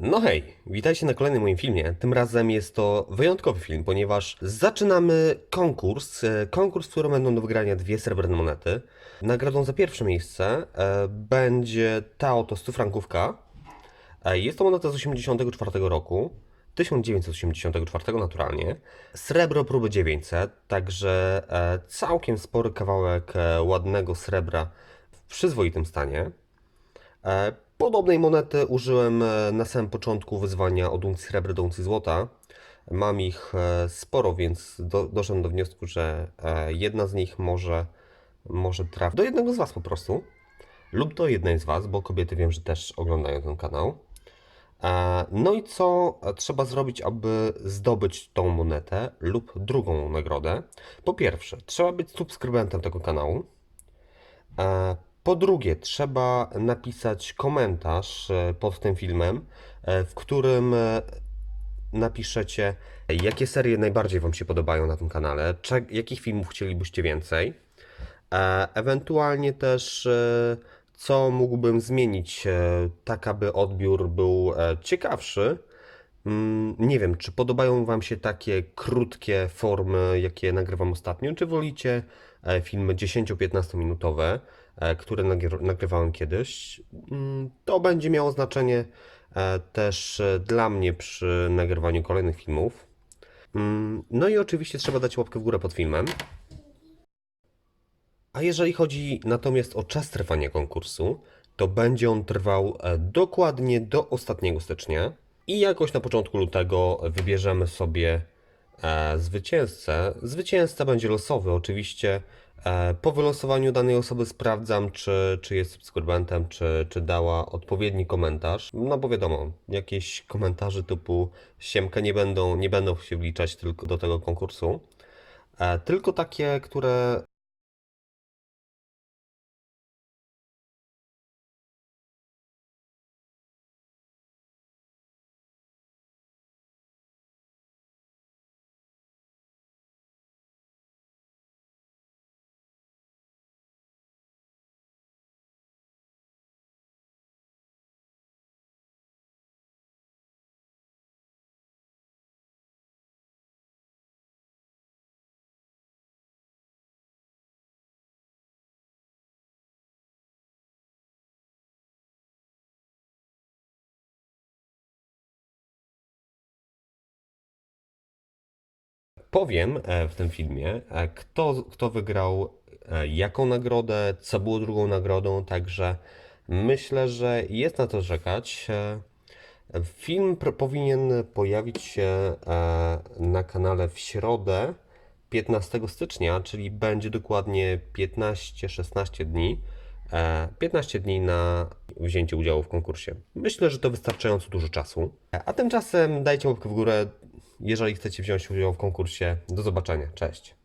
No hej, witajcie na kolejnym moim filmie. Tym razem jest to wyjątkowy film, ponieważ zaczynamy konkurs. e, Konkurs, w którym będą do wygrania dwie srebrne monety. Nagrodą za pierwsze miejsce e, będzie ta oto 100 frankówka. E, Jest to moneta z 84 roku. 1984 naturalnie. Srebro próby 900, także całkiem spory kawałek ładnego srebra w przyzwoitym stanie. E, Podobnej monety użyłem e, na samym początku wyzwania od uncji srebra do uncji złota. Mam ich e, sporo, więc do, doszedłem do wniosku, że jedna z nich może, może trafi do jednego z Was po prostu. Lub do jednej z Was, bo kobiety wiem, że też oglądają ten kanał. No i co trzeba zrobić, aby zdobyć tą monetę lub drugą nagrodę? Po pierwsze, trzeba być subskrybentem tego kanału. Po drugie, trzeba napisać komentarz e, pod tym filmem, e, w którym e, napiszecie, jakie serie najbardziej Wam się podobają na tym kanale, jakich filmów chcielibyście więcej. Ewentualnie też, co mógłbym zmienić, tak aby odbiór był ciekawszy. Mm, Nie wiem, czy podobają Wam się takie krótkie formy, jakie nagrywam ostatnio, czy wolicie e, filmy 10-15 minutowe, e, które nagry- nagrywałem kiedyś. Mm, To będzie miało znaczenie e, też dla mnie przy nagrywaniu kolejnych filmów. Mm, No i oczywiście trzeba dać łapkę w górę pod filmem. A jeżeli chodzi natomiast o czas trwania konkursu, to będzie on trwał dokładnie do ostatniego stycznia i jakoś na początku lutego wybierzemy sobie e, zwycięzcę. Zwycięzca będzie losowy, oczywiście. E, po wylosowaniu danej osoby sprawdzam, czy, czy jest subskrybentem, czy, czy dała odpowiedni komentarz. No bo wiadomo, jakieś komentarze typu siemka nie będą, nie będą się wliczać tylko do tego konkursu. E, tylko takie, które powiem e, w tym filmie, e, kto, kto wygrał e, jaką nagrodę, co było drugą nagrodą, także myślę, że jest na to czekać. Film powinien pojawić się na kanale w środę 15 stycznia, czyli będzie dokładnie 15-16 dni. E, 15 dni na wzięcie udziału w konkursie. Myślę, że to wystarczająco dużo czasu. A tymczasem dajcie łapkę w górę, jeżeli chcecie wziąć udział w konkursie. Do zobaczenia. Cześć.